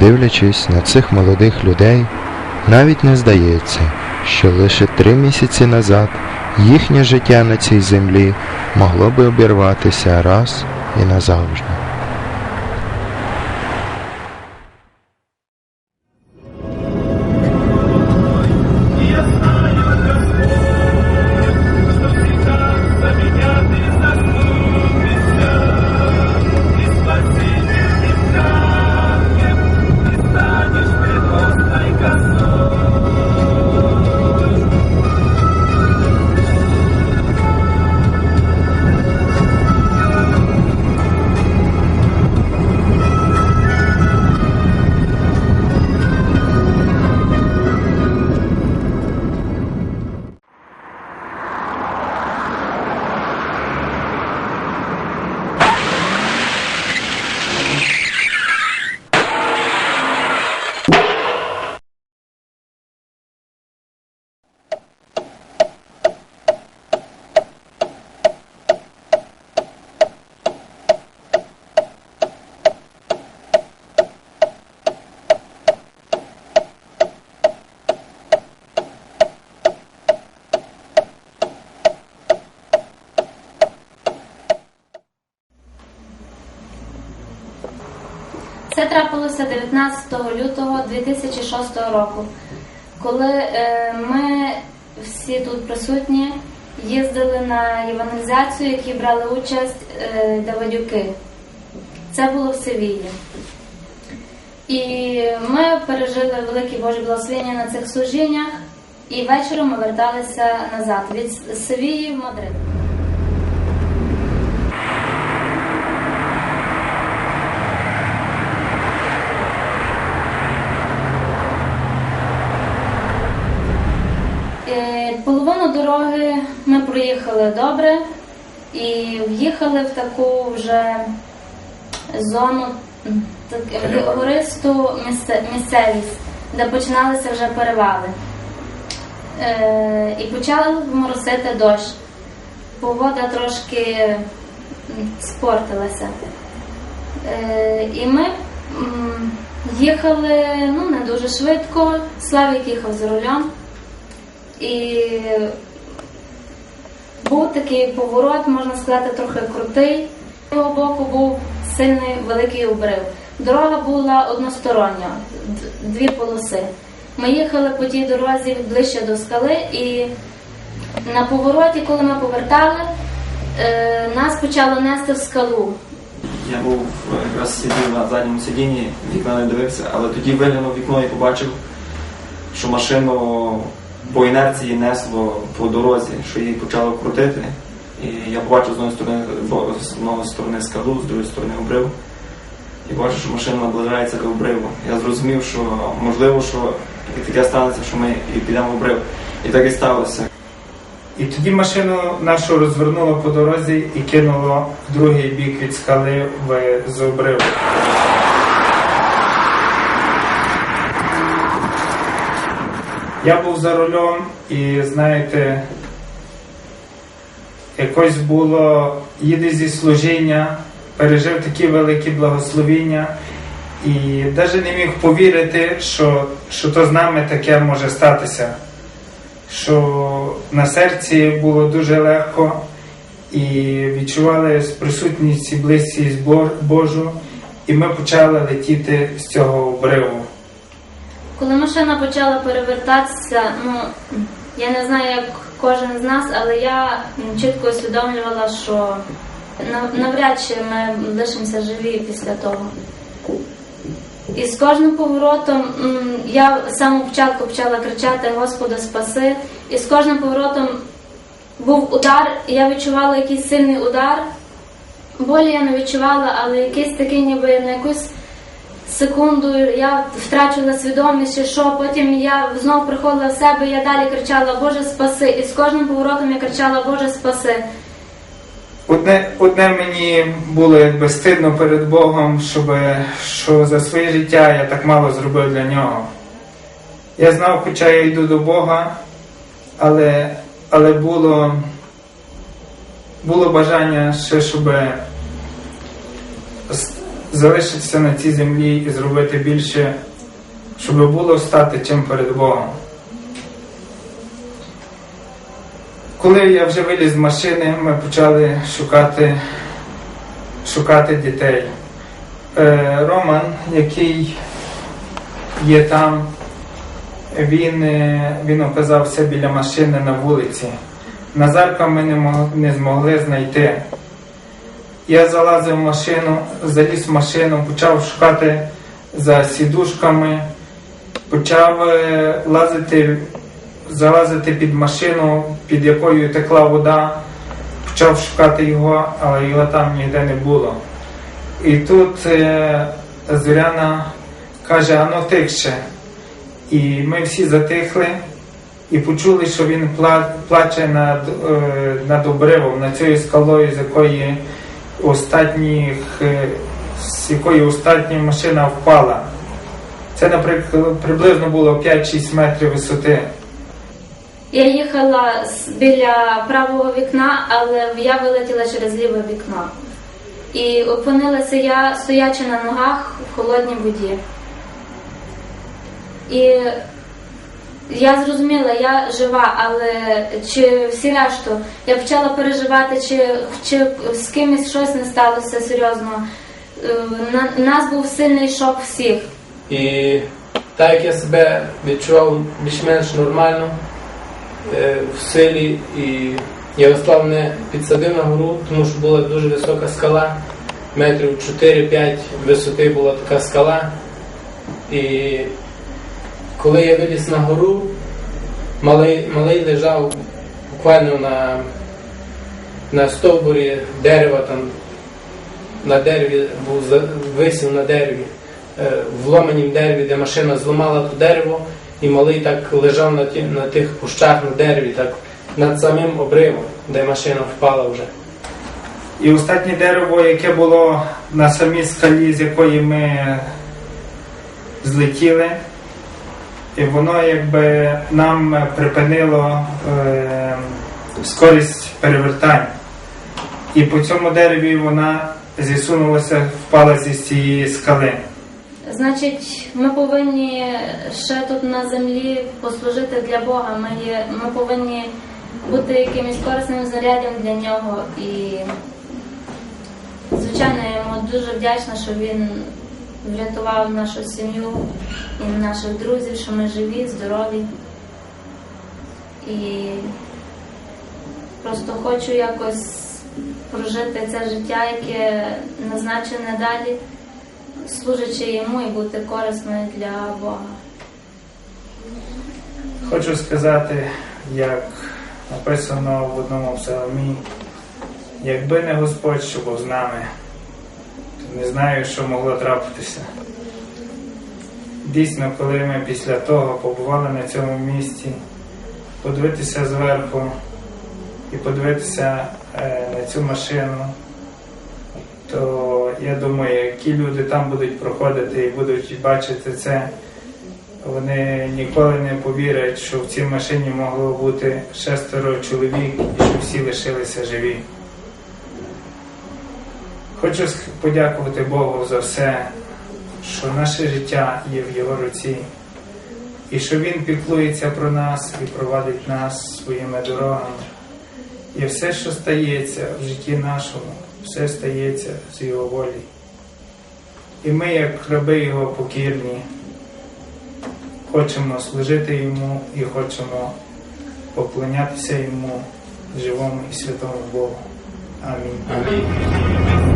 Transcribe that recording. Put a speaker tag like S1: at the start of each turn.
S1: Дивлячись на цих молодих людей, навіть не здається, що лише три місяці назад їхнє життя на цій землі могло би обірватися раз і назавжди.
S2: Це трапилося 19 лютого 2006 року, коли е, ми всі тут присутні їздили на євангелізацію, які брали участь е, Давидюки. Це було в Севілі. І ми пережили великі Божі благословення на цих служіннях, і вечором ми верталися назад від Севії в Мадрид. Е, Половину дороги ми проїхали добре і в'їхали в таку вже зону, так, гористу місце- місцевість, де починалися вже перевали. Е, І почав моросити дощ. Погода трошки спортилася. Е, І ми їхали ну, не дуже швидко. Славік їхав за рулем. І був такий поворот, можна сказати, трохи крутий. З цього боку був сильний великий обрив. Дорога була одностороння, дві полоси. Ми їхали по тій дорозі ближче до скали, і на повороті, коли ми повертали, е, нас почало нести в скалу.
S3: Я був е, якраз сидів на задньому сидінні, вікна не дивився, але тоді виглянув вікно і побачив, що машину по інерції несло по дорозі, що її почало крутити. І я побачив з однієї сторони, з одної сторони скалу, з другої сторони обрив. І бачу, що машина наближається до обриву. Я зрозумів, що можливо, що і таке станеться, що ми і підемо в обрив. І так і сталося.
S4: І тоді машину нашу розвернуло по дорозі і кинуло в другий бік від скали в з обриву. Я був за рулем і знаєте, якось було їде зі служіння, пережив такі великі благословіння і навіть не міг повірити, що, що то з нами таке може статися що на серці було дуже легко і відчували присутність і близькість Божу, і ми почали летіти з цього обриву.
S2: Коли машина почала перевертатися, ну я не знаю, як кожен з нас, але я чітко усвідомлювала, що навряд чи ми лишимося живі після того. І з кожним поворотом я з початку почала кричати Господи, спаси. І з кожним поворотом був удар, і я відчувала якийсь сильний удар. Болі я не відчувала, але якийсь такий, ніби на якусь секунду я втрачила свідомість, що потім я знову приходила в себе, я далі кричала Боже спаси. І з кожним поворотом я кричала Боже спаси.
S4: Одне, одне мені було якби стидно перед Богом, щоб, що за своє життя я так мало зробив для нього. Я знав, хоча я йду до Бога, але, але було, було бажання ще, щоб залишитися на цій землі і зробити більше, щоб було стати чим перед Богом. Коли я вже виліз з машини, ми почали шукати, шукати дітей. Е, Роман, який є там, він, е, він оказався біля машини на вулиці. Назарка ми не, мог- не змогли знайти. Я залазив в машину, заліз в машину, почав шукати за сідушками, почав е, лазити, залазити під машину, під якою текла вода, почав шукати його, але його там ніде не було. І тут е, Зоряна каже, ану тихше. І ми всі затихли і почули, що він пла- плаче над, е, над обривом, над цією скалою, з якої останніх, е, з якої остання машина впала. Це, наприклад, приблизно було 5-6 метрів висоти.
S2: Я їхала біля правого вікна, але я вилетіла через ліве вікно. І опинилася я стоячи на ногах в холодній воді. І я зрозуміла, я жива, але чи всі решту я почала переживати, чи, чи з кимось щось не сталося серйозно. Е, На нас був сильний шок всіх.
S5: І так як я себе відчував більш-менш нормально е, в силі, і Ярослав мене підсадив на гору, тому що була дуже висока скала, метрів 4-5 висоти була така скала. І коли я виліз на гору, малий, малий лежав буквально на, на стовбурі дерева там на дереві був висів на дереві, е, в ломанім дереві, де машина зламала то дерево, і малий так лежав на, ті, на тих кущах на дереві, так над самим обривом, де машина впала вже.
S4: І останнє дерево, яке було на самій скалі, з якої ми злетіли, і воно якби нам припинило е, скорість перевертань. І по цьому дереві вона зісунулася, впала зі цієї скали.
S2: Значить, ми повинні ще тут на землі послужити для Бога. Ми, є, ми повинні бути якимось корисним зарядом для нього. І, звичайно, я йому дуже вдячна, що він врятував нашу сім'ю і наших друзів, що ми живі, здорові. І просто хочу якось прожити це життя, яке назначене далі служачи йому і бути корисною для Бога.
S4: Хочу сказати, як написано в одному псалмі, якби не Господь, що був з нами, не знаю, що могло трапитися. Дійсно, коли ми після того побували на цьому місці, подивитися зверху і подивитися е, на цю машину, то я думаю, які люди там будуть проходити і будуть бачити це, вони ніколи не повірять, що в цій машині могло бути шестеро чоловік і що всі лишилися живі. Хочу подякувати Богу за все, що наше життя є в Його руці, і що Він піклується про нас і провадить нас своїми дорогами. І все, що стається в житті нашому, все стається з Його волі. І ми, як раби Його покірні, хочемо служити Йому і хочемо поклонятися Йому, живому і святому Богу. Амінь.
S5: Амінь.